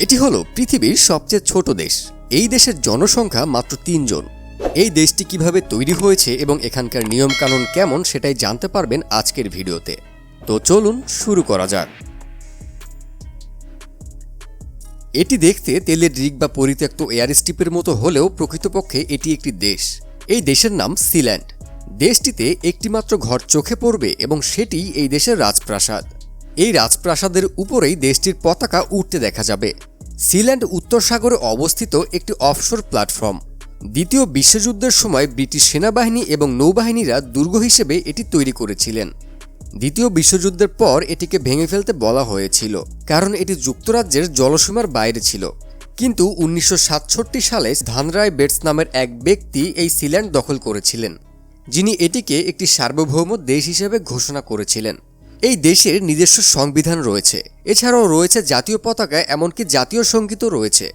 এটি হলো পৃথিবীর সবচেয়ে ছোট দেশ। এই দেশের জনসংখ্যা মাত্র তিনজন। এই দেশটি কীভাবে তৈরি হয়েছে এবং এখানকার নিয়মকানুন কেমন সেটাই জানতে পারবেন আজকের ভিডিওতে। তো চলুন শুরু করা যাক। এটি দেখতে তেলের রিক বা পরিত্যক্ত এয়ার স্ট্রিপের মতো হলেও প্রকৃতপক্ষে এটি একটি দেশ। এই দেশের নাম সিল্যান্ড। দেশটিতে একটিমাত্র ঘর চোখে পড়বে এবং সেটি এই দেশের রাজপ্রাসাদ। এই রাজপ্রাসাদের উপরেই দেশটির পতাকা উঠতে দেখা যাবে। সিল্যান্ড উত্তর সাগরে অবস্থিত একটি অফশোর প্ল্যাটফর্ম। দ্বিতীয় বিশ্বযুদ্ধের সময় ব্রিটিশ সেনাবাহিনী এবং নৌবাহিনীরা দুর্গ হিসেবে এটি তৈরি করেছিলেন। দ্বিতীয় বিশ্বযুদ্ধের পর এটিকে ভেঙে ফেলতে বলা হয়েছিল, কারণ এটি যুক্তরাজ্যের জলসীমার বাইরে ছিল। কিন্তু উনিশশো সাতষট্টি সালে ধানরায় বেটস নামের এক ব্যক্তি এই সিল্যান্ড দখল করেছিলেন, যিনি এটিকে একটি সার্বভৌম দেশ হিসেবে ঘোষণা করেছিলেন। এই দেশের নিজস্ব সংবিধান রয়েছে। এছাড়াও রয়েছে জাতীয় পতাকা, এমনকি জাতীয় সঙ্গীতও রয়েছে।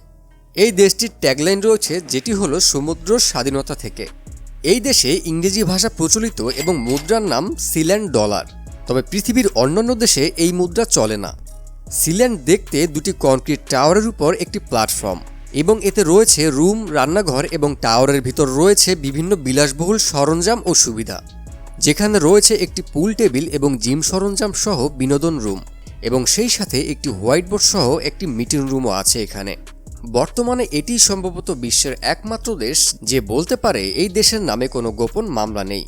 এই দেশটির ট্যাগলাইন রয়েছে, যেটি হলো সমুদ্র স্বাধীনতা থেকে। এই দেশে ইংরেজি ভাষা প্রচলিত এবং মুদ্রার নাম সিল্যান্ড ডলার। তবে পৃথিবীর অন্যান্য দেশে এই মুদ্রা চলে না। সিল্যান্ড দেখতে দুটি কনক্রিট টাওয়ারের উপর একটি প্ল্যাটফর্ম এবং এতে রয়েছে রুম রান্নাঘর এবং টাওয়ারের ভিতর রয়েছে বিভিন্ন বিলাসবহুল সরঞ্জাম ও সুবিধা। যেখানে রয়েছে একটি পুল টেবিল এবং জিম সরঞ্জাম সহ বিনোদন রুম এবং সেই সাথে একটি হোয়াইট বোর্ড সহ একটি মিটিং রুমও আছে এখানে। বর্তমানে এটি সম্ভবত বিশ্বের একমাত্র দেশ যে বলতে পারে এই দেশের নামে কোনো গোপন মামলা নেই।